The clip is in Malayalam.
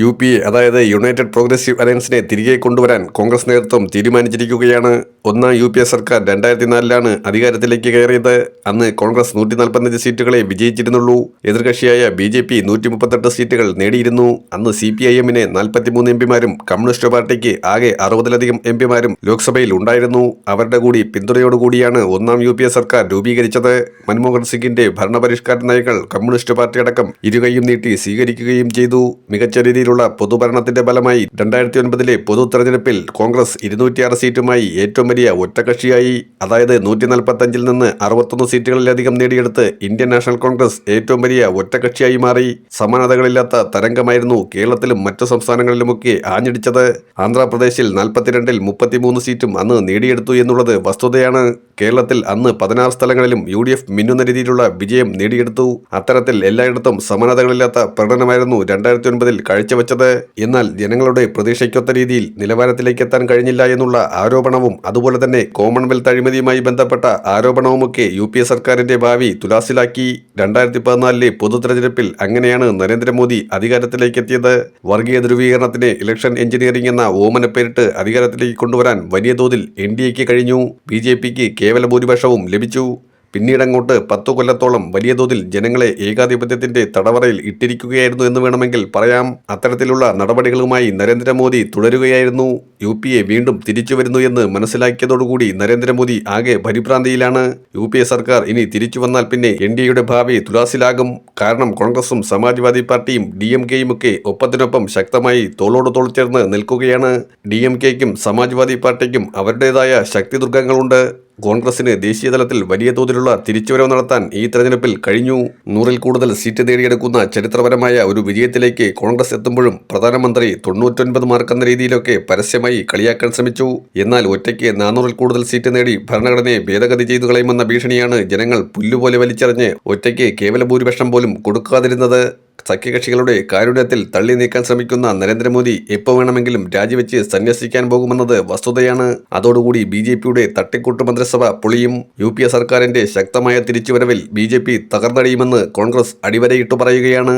യു പി എ അതായത് യുണൈറ്റഡ് പ്രോഗ്രസീവ് അലയൻസിനെ തിരികെ കൊണ്ടുവരാൻ കോൺഗ്രസ് നേതൃത്വം തീരുമാനിച്ചിരിക്കുകയാണ്. ഒന്നാം യു പി എ സർക്കാർ രണ്ടായിരത്തി നാലിലാണ് അധികാരത്തിലേക്ക് കയറിയത്. അന്ന് കോൺഗ്രസ് നൂറ്റി നാൽപ്പത്തഞ്ച് സീറ്റുകളെ വിജയിച്ചിരുന്നുള്ളൂ. എതിർകക്ഷിയായ ബി ജെ പി നൂറ്റി മുപ്പത്തെട്ട് സീറ്റുകൾ നേടിയിരുന്നു. അന്ന് സി പി ഐ എമ്മിന് നാൽപ്പത്തിമൂന്ന് എം പിമാരും കമ്മ്യൂണിസ്റ്റ് പാർട്ടിക്ക് ആകെ അറുപതിലധികം എം പിമാരും ലോക്സഭയിൽ ഉണ്ടായിരുന്നു. അവരുടെ കൂടി പിന്തുണയോടുകൂടിയാണ് ഒന്നാം യു പി എ സർക്കാർ രൂപീകരിച്ചത്. മൻമോഹൻ സിംഗിന്റെ ഭരണപരിഷ്കാര നയങ്ങൾ കമ്മ്യൂണിസ്റ്റ് പാർട്ടി അടക്കം ഇരുകൈയും നീട്ടി സ്വീകരിക്കുകയും ചെയ്തു. മികച്ച രീതിയിലുള്ള പൊതുഭരണത്തിന്റെ ഫലമായി രണ്ടായിരത്തി ഒൻപതിലെ പൊതു തെരഞ്ഞെടുപ്പിൽ കോൺഗ്രസ് ഇരുന്നൂറ്റിയാറ് സീറ്റുമായി ഏറ്റവും വലിയ ഒറ്റകക്ഷിയായി അതായത് നൂറ്റി നാൽപ്പത്തഞ്ചിൽ നിന്ന് അറുപത്തൊന്ന് സീറ്റുകളിലധികം നേടിയെടുത്ത് ഇന്ത്യൻ നാഷണൽ കോൺഗ്രസ് ഏറ്റവും വലിയ ഒറ്റകക്ഷിയായി മാറി. സമാനതകളില്ലാത്ത തരംഗമായിരുന്നു കേരളത്തിലും മറ്റു സംസ്ഥാനങ്ങളിലുമൊക്കെ ആഞ്ഞടിച്ചത്. ആന്ധ്രാപ്രദേശിൽ നാൽപ്പത്തിരണ്ടിൽ മുപ്പത്തിമൂന്ന് സീറ്റും അന്ന് നേടിയെടുത്തു എന്നുള്ളത് വസ്തുതയാണ്. കേരളത്തിൽ അന്ന് പതിനാറ് സ്ഥലങ്ങളിലും യു ഡി എഫ് മിന്നുന്ന രീതിയിലുള്ള വിജയം നേടിയെടുത്തു. അത്തരത്തിൽ എല്ലായിടത്തും സമാനതകളില്ലാത്ത പ്രകടനമായിരുന്നു രണ്ടായിരത്തി ഒൻപതിൽ കാഴ്ചവെച്ചത്. എന്നാൽ ജനങ്ങളുടെ പ്രതീക്ഷയ്ക്കൊത്ത രീതിയിൽ നിലവാരത്തിലേക്ക് എത്താൻ കഴിഞ്ഞില്ല എന്നുള്ള ആരോപണവും അതുപോലെ തന്നെ കോമൺവെൽത്ത് അഴിമതിയുമായി ബന്ധപ്പെട്ട ആരോപണവുമൊക്കെ യു പി എ സർക്കാരിന്റെ ഭാവി തുലാസിലാക്കി. രണ്ടായിരത്തി പതിനാലിലെ പൊതു തെരഞ്ഞെടുപ്പിൽ അങ്ങനെയാണ് നരേന്ദ്രമോദി അധികാരത്തിലേക്ക് എത്തിയത് വർഗീയ ധ്രുവീകരണത്തിന് ഇലക്ഷൻ എഞ്ചിനീയറിംഗ് എന്ന ഓമന പേരിട്ട് അധികാരത്തിലേക്ക് കൊണ്ടുവരാൻ വലിയ തോതിൽ എൻ ഡി എക്ക് കഴിഞ്ഞു. ബി ജെ പിക്ക് കേവല ഭൂരിപക്ഷവും ലഭിച്ചു. പിന്നീടങ്ങോട്ട് പത്തു കൊല്ലത്തോളം വലിയ തോതിൽ ജനങ്ങളെ ഏകാധിപത്യത്തിന്റെ തടവറയിൽ ഇട്ടിരിക്കുകയായിരുന്നു എന്ന് വേണമെങ്കിൽ പറയാം. അത്തരത്തിലുള്ള നടപടികളുമായി നരേന്ദ്രമോദി തുടരുകയായിരുന്നു. യു പി എ വീണ്ടും തിരിച്ചു വരുന്നു എന്ന് മനസ്സിലാക്കിയതോടുകൂടി നരേന്ദ്രമോദി ആകെ പരിഭ്രാന്തിയിലാണ്. യു പി എ സർക്കാർ ഇനി തിരിച്ചു വന്നാൽ പിന്നെ എൻ ഡി എയുടെ ഭാവി തുലാസിലാകും. കാരണം കോൺഗ്രസും സമാജ്വാദി പാർട്ടിയും ഡി എം കെയും ഒക്കെ ഒപ്പത്തിനൊപ്പം ശക്തമായി തോളോട് തോൾ ചേർന്ന് നിൽക്കുകയാണ്. ഡി എം കെക്കും സമാജ്വാദി പാർട്ടിക്കും അവരുടേതായ ശക്തി ദുർഗങ്ങളുണ്ട് കോൺഗ്രസിന് ദേശീയതലത്തിൽ വലിയ തോതിലുള്ള തിരിച്ചുവരവ് നടത്താൻ ഈ തെരഞ്ഞെടുപ്പിൽ കഴിഞ്ഞു. നൂറിൽ കൂടുതൽ സീറ്റ് നേടിയെടുക്കുന്ന ചരിത്രപരമായ ഒരു വിജയത്തിലേക്ക് കോൺഗ്രസ് എത്തുമ്പോഴും പ്രധാനമന്ത്രി തൊണ്ണൂറ്റൊൻപത് മാർക്കെന്ന രീതിയിലൊക്കെ പരസ്യമായി കളിയാക്കാൻ ശ്രമിച്ചു. എന്നാൽ ഒറ്റയ്ക്ക് നാനൂറിൽ കൂടുതൽ സീറ്റ് നേടി ഭരണഘടനയെ ഭേദഗതി ചെയ്തു കളയുമെന്ന ഭീഷണിയാണ് ജനങ്ങൾ പുല്ലുപോലെ വലിച്ചെറിഞ്ഞ് ഒറ്റയ്ക്ക് കേവല ഭൂരിപക്ഷം പോലും കൊടുക്കാതിരുന്നത്. സഖ്യകക്ഷികളുടെ കാരുണ്യത്തിൽ തള്ളി നീക്കാൻ ശ്രമിക്കുന്ന നരേന്ദ്രമോദി എപ്പോൾ വേണമെങ്കിലും രാജിവെച്ച് സന്യസിക്കാൻ പോകുമെന്നത് വസ്തുതയാണ്. അതോടുകൂടി ബി ജെ പിയുടെ തട്ടിക്കൂട്ട് മന്ത്രിസഭ പൊളിയും. യു പി എ സർക്കാരിന്റെ ശക്തമായ തിരിച്ചുവരവിൽ ബി ജെ പി തകർന്നടിയുമെന്ന് കോൺഗ്രസ് അടിവരയിട്ടു പറയുകയാണ്.